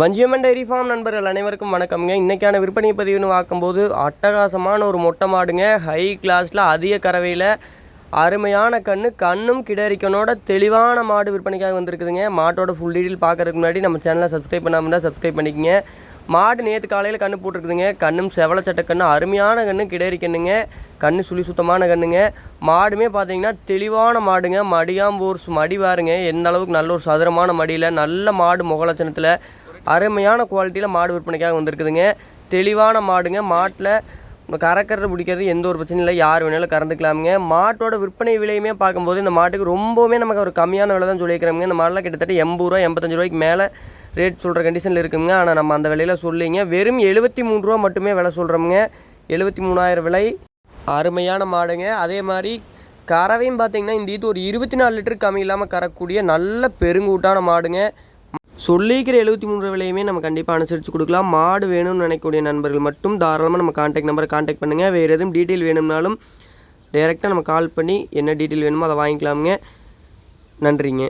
Vanjiamman dairy farm நண்பர்கள் அனைவருக்கும் வணக்கம்ங்க. இன்றைக்கான விற்பனை பதிவுன்னு பார்க்கும்போது அட்டகாசமான ஒரு மொட்டை மாடுங்க. ஹை கிளாஸில் அதிக கறவையில் அருமையான கன்று கண்ணும் கிடரிக்கனோட தெளிவான மாடு விற்பனைக்காக வந்திருக்குதுங்க. மாட்டோட ஃபுல் டீட்டெயில் பார்க்கறதுக்கு முன்னாடி நம்ம சேனலை சப்ஸ்கிரைப் பண்ணாமல் இருந்தால் சப்ஸ்கிரைப் பண்ணிக்கங்க. மாடு நேற்று காலையில் கன்று போட்டிருக்குதுங்க. கண்ணும் செவல சட்டை கன்று அருமையான கன்று கிடைக்கணுங்க கண்ணுங்க. கண்ணு சுழி சுத்தமான கண்ணுங்க. மாடுமே பார்த்தீங்கன்னா தெளிவான மாடுங்க. மடியாம்பூர் மடி பாருங்க. எந்த அளவுக்கு நல்ல ஒரு சதுரமான மடியில் நல்ல மாடு முகலட்சணத்தில் அருமையான குவாலிட்டியில் மாடு விற்பனைக்காக வந்திருக்குதுங்க. தெளிவான மாடுங்க. மாட்டில் கறக்கிறது பிடிக்கிறது எந்த ஒரு பிரச்சனையும் இல்லை. யார் வேணாலும் கறந்துக்கலாமுங்க. மாட்டோட விற்பனை விலையுமே பார்க்கும்போது இந்த மாட்டுக்கு ரொம்பவுமே நமக்கு ஒரு கம்மியான விலை தான் சொல்லியிருக்கிறோங்க இந்த மாடெலாம் கிட்டத்தட்ட எண்பது ரூபா எண்பத்தஞ்சு ரூபாய்க்கு மேலே ரேட் சொல்கிற கண்டிஷனில் இருக்குங்க. ஆனால் நம்ம அந்த விலையில் சொல்லிங்க. வெறும் எழுபத்தி மூணு ரூபா மட்டுமே விலை சொல்கிறோமுங்க எழுபத்தி மூணாயிரம் விலை. அருமையான மாடுங்க. அதே மாதிரி கறவையும் பார்த்திங்கன்னா இந்த இது ஒரு இருபத்தி நாலு லிட்டர் கம்மி இல்லாமல் கறக்கூடிய நல்ல பெருங்கூட்டான மாடுங்க. சொல்லிக்கிற எழுபத்தி மூணு விலையுமே நம்ம கண்டிப்பாக அனுசரித்து கொடுக்கலாம். மாடு வேணும்னு நினைக்கக்கூடிய நண்பர்கள் மட்டும் தாராளமாக நம்ம காண்டாக்ட் நம்பரை காண்டாக்ட் பண்ணுங்கள் வேறு எதுவும் டீட்டெயில் வேணும்னாலும் டைரெக்டாக நம்ம கால் பண்ணி என்ன டீட்டெயில் வேணுமோ அதை வாங்கிக்கலாமுங்க. நன்றிங்க.